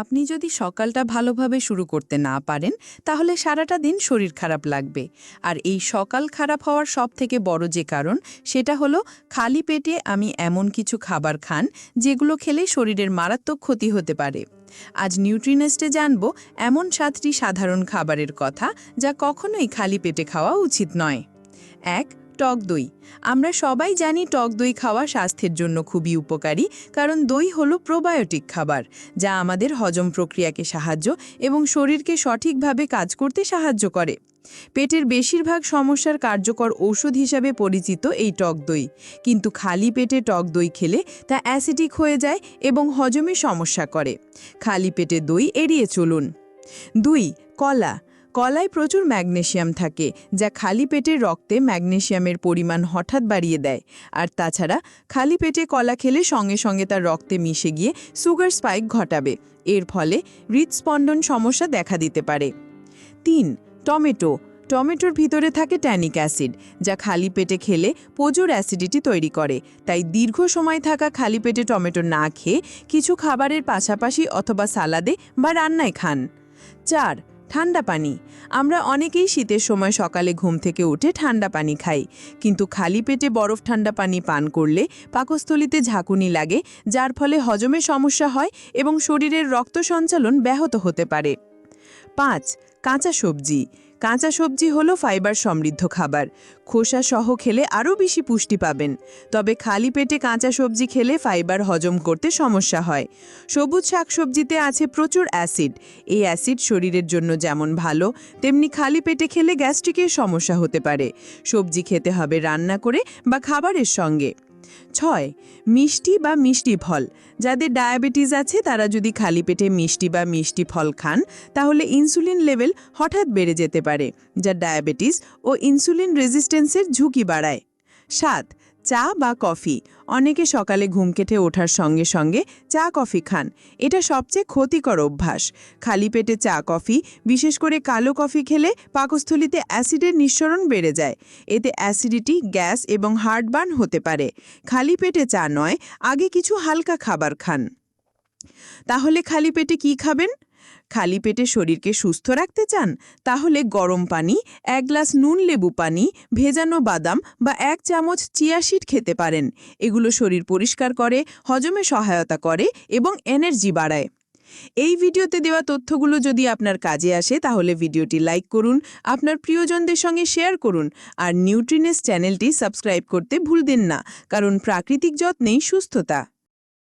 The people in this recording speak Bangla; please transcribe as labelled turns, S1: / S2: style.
S1: আপনি যদি সকালটা ভালোভাবে শুরু করতে না পারেন, তাহলে সারাটা দিন শরীর খারাপ লাগবে। আর এই সকাল খারাপ হওয়ার সব থেকে বড় যে কারণ, সেটা হলো খালি পেটে আমি এমন কিছু খাবার খান, যেগুলো খেলে শরীরের মারাত্মক ক্ষতি হতে পারে। আজ নিউট্রিনেস্টে জানব, এমন সাতটি সাধারণ খাবারের কথা, যা কখনোই খালি পেটে খাওয়া উচিত নয়। এক টক দই। আমরা সবাই জানি টক দই খাওয়া স্বাস্থ্যের জন্য খুবই উপকারী, কারণ দই হলো প্রোবায়োটিক খাবার, যা আমাদের হজম প্রক্রিয়াকে সাহায্য এবং শরীরকে সঠিকভাবে কাজ করতে সাহায্য করে। পেটের বেশিরভাগ সমস্যার কার্যকর ঔষধ হিসাবে পরিচিত এই টক দই। কিন্তু খালি পেটে টক দই খেলে তা অ্যাসিডিক হয়ে যায় এবং হজমে সমস্যা করে। খালি পেটে দই এড়িয়ে চলুন। দুই, কলা। কলায় প্রচুর ম্যাগনেশিয়াম থাকে, যা খালি পেটের রক্তে ম্যাগনেশিয়ামের পরিমাণ হঠাৎ বাড়িয়ে দেয়। আর তাছাড়া, খালি পেটে কলা খেলে সঙ্গে সঙ্গে তার রক্তে মিশে গিয়ে সুগার স্পাইক ঘটাবে। এর ফলে হৃদস্পন্দন সমস্যা দেখা দিতে পারে। তিন, টমেটো। টমেটোর ভিতরে থাকে ট্যানিক অ্যাসিড, যা খালি পেটে খেলে প্রচুর অ্যাসিডিটি তৈরি করে। তাই দীর্ঘ সময় থাকা খালি পেটে টমেটো না খেয়ে কিছু খাবারের পাশাপাশি অথবা সালাদে বা রান্নায় খান। চার ঠান্ডা পানি। আমরা অনেকেই শীতের সময় সকালে ঘুম থেকে উঠে ঠান্ডা পানি খাই। কিন্তু খালি পেটে বরফ ঠান্ডা পানি পান করলে পাকস্থলিতে ঝাঁকুনি লাগে, যার ফলে হজমে সমস্যা হয় এবং শরীরের রক্ত সঞ্চালন ব্যাহত হতে পারে। পাঁচ, কাঁচা সবজি। কাঁচা সবজি হলো ফাইবার সমৃদ্ধ খাবার। খোসা সহ খেলে আরও বেশি পুষ্টি পাবেন। তবে খালি পেটে কাঁচা সবজি খেলে ফাইবার হজম করতে সমস্যা হয়। সবুজ শাকসবজিতে আছে প্রচুর অ্যাসিড। এই অ্যাসিড শরীরের জন্য যেমন ভালো, তেমনি খালি পেটে খেলে গ্যাস্ট্রিকের সমস্যা হতে পারে। সবজি খেতে হবে রান্না করে বা খাবারের সঙ্গে। ছয়, মিষ্টি বা মিষ্টি ফল। যাদের ডায়াবেটিস আছে, তারা যদি খালি পেটে মিষ্টি বা মিষ্টি ফল খান, তাহলে ইনসুলিন লেভেল হঠাৎ বেড়ে যেতে পারে, যা ডায়াবেটিস ও ইনসুলিন রেজিস্ট্যান্সের ঝুঁকি বাড়ায়। সাত চা বা কফি। অনেকে সকালে ঘুম কেটে ওঠার সঙ্গে সঙ্গে চা কফি খান। এটা সবচেয়ে ক্ষতিকর অভ্যাস। খালি পেটে চা কফি, বিশেষ করে কালো কফি খেলে পাকস্থলিতে অ্যাসিডের নিঃসরণ বেড়ে যায়। এতে অ্যাসিডিটি, গ্যাস এবং হার্টবার্ন হতে পারে। খালি পেটে চা নয়, আগে কিছু হালকা খাবার খান। তাহলে খালি পেটে কি খাবেন? খালি পেটে শরীরকে সুস্থ রাখতে চান, তাহলে গরম পানি, এক গ্লাস নুন লেবু পানি, ভেজানো বাদাম বা এক চামচ চিয়াশিট খেতে পারেন। এগুলো শরীর পরিষ্কার করে, হজমে সহায়তা করে এবং এনার্জি বাড়ায়। এই ভিডিওতে দেওয়া তথ্যগুলো যদি আপনার কাজে আসে, তাহলে ভিডিওটি লাইক করুন, আপনার প্রিয়জনদের সঙ্গে শেয়ার করুন আর নিউট্রিনেস চ্যানেলটি সাবস্ক্রাইব করতে ভুলবেন না, কারণ প্রাকৃতিক যত্নেই সুস্থতা।